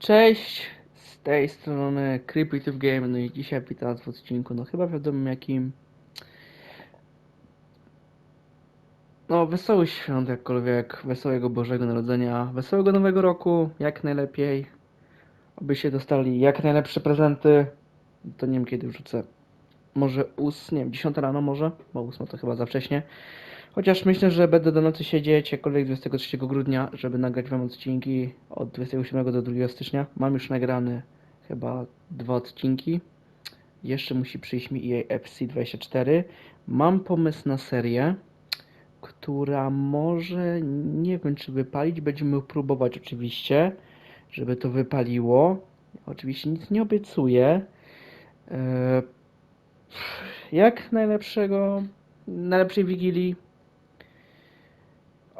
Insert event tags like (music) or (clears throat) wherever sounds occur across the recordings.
Cześć, z tej strony Creepy Game, no i dzisiaj witam w odcinku, no chyba wiadomo jakim. No, wesołych świąt jakkolwiek, wesołego Bożego Narodzenia, wesołego Nowego Roku, jak najlepiej. Obyście dostali jak najlepsze prezenty. To nie wiem kiedy wrzucę. Może ós, nie wiem, 10 rano może, bo 8 to chyba za wcześnie. Chociaż myślę, że będę do nocy siedzieć, jakkolwiek 23 grudnia, żeby nagrać wam odcinki od 27 do 2 stycznia. Mam już nagrane chyba dwa odcinki. Jeszcze musi przyjść mi EA FC24. Mam pomysł na serię, która może, nie wiem czy wypalić, będziemy próbować oczywiście, żeby to wypaliło. Oczywiście nic nie obiecuję. Eee, Jak najlepszego, najlepszej wigilii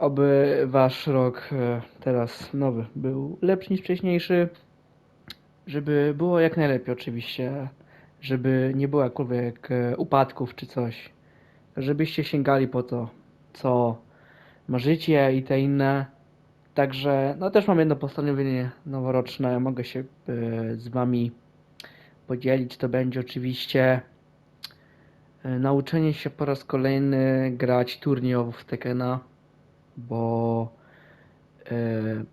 Oby wasz rok e, teraz nowy był lepszy niż wcześniejszy. Żeby było jak najlepiej oczywiście. Żeby nie było jakkolwiek e, upadków czy coś. Żebyście sięgali po to, co marzycie i te inne. Także, no też mam jedno postanowienie noworoczne. Mogę się e, z wami podzielić. To będzie oczywiście nauczenie się po raz kolejny grać turniejowo w Tekena bo e,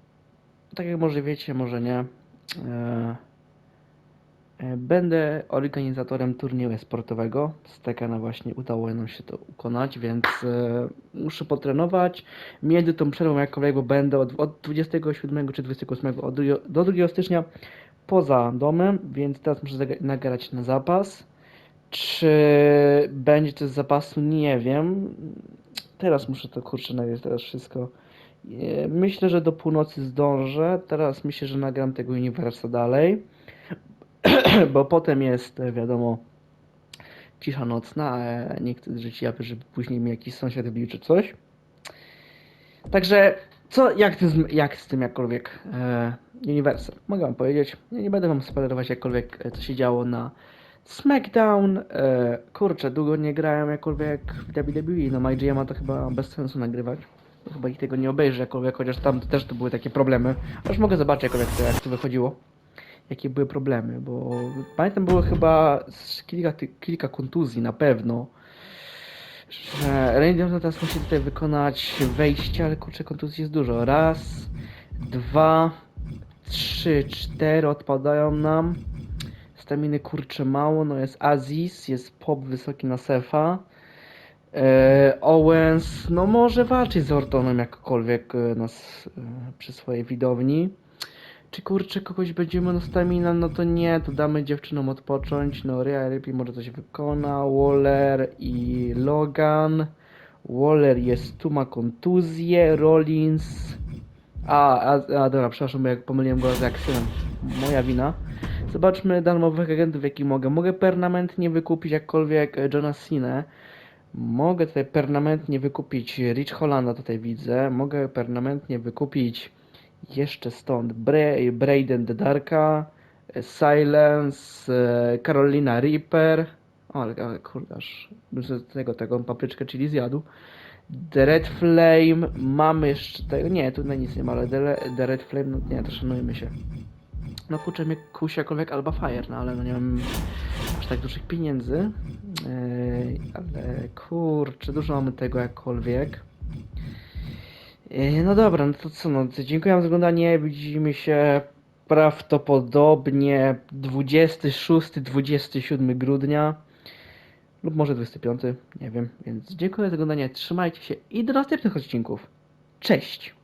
tak jak może wiecie, może nie, e, e, będę organizatorem turnieju sportowego. Z Tekena właśnie udało nam się to ukonać, więc e, muszę potrenować. Między tą przerwą jakkolwiek, będę od, od 27 czy 28 od, drugiego- do 2 stycznia poza domem, więc teraz muszę nagrać na zapas. Czy będzie to z zapasu? Nie wiem. Teraz muszę to kurczę nagrać, teraz wszystko. E, Myślę, że do północy zdążę. Teraz myślę, że nagram tego uniwersa dalej. (clears throat) Bo potem jest, e, wiadomo, cisza nocna, a nie chcę żyć żeby później mi jakiś sąsiad bił czy coś. Także, co, jak, ty, z- jak z tym jakkolwiek e, uniwersem? Mogę wam powiedzieć. Ja nie będę wam spoilerować jakkolwiek, e, co się działo na SmackDown. E, kurczę, długo nie grałem jakkolwiek w WWE. No MyGM'a to chyba bez sensu nagrywać. Chyba ich tego nie obejrzę jakkolwiek, chociaż tam też to były takie problemy. Aż mogę zobaczyć jakkolwiek to, jak to wychodziło. Jakie były problemy, bo pamiętam było chyba kilka, kilka kontuzji na pewno. Że Randy Orton teraz musi tutaj wykonać wejście, ale kurczę kontuzji jest dużo. Raz, dwa, trzy, cztery odpadają nam. Staminy kurczę mało, no jest Aziz, jest Pop wysoki na Sefa. E, Owens, no może walczyć z Ortonem jakkolwiek e, nas e, przy swojej widowni. Czy kurczę kogoś będziemy na stamina? No to nie, to damy dziewczynom odpocząć. No Rhea Ripley może coś wykona. Waller i Logan. Waller jest tu, ma kontuzję. Rollins. A, a, a dobra, przepraszam, bo jak pomyliłem go z Jacksonem. Moja wina. Zobaczmy darmowych agentów, jaki mogę. Mogę permanentnie wykupić jakkolwiek Johna Cena. Mogę tutaj permanentnie wykupić Rich Hollanda, tutaj widzę. Mogę permanentnie wykupić jeszcze stąd Bra- Braden the Darka, Silence, e, Carolina Reaper. O, ale, ale kurde, aż tego, tego papryczkę chili zjadł. The Red Flame, mamy jeszcze nie, tutaj nic nie ma, ale The, The Red Flame, no nie, to szanujmy się. No kurczę mnie kusi jakkolwiek Alba Fire, no ale no nie mam aż tak dużych pieniędzy. Yy, ale kurczę, dużo mamy tego jakkolwiek. Yy, no dobra, no to co, no dziękuję za oglądanie, widzimy się prawdopodobnie 26-27 grudnia lub może 25, nie wiem, więc dziękuję za oglądanie, trzymajcie się i do następnych odcinków. Cześć!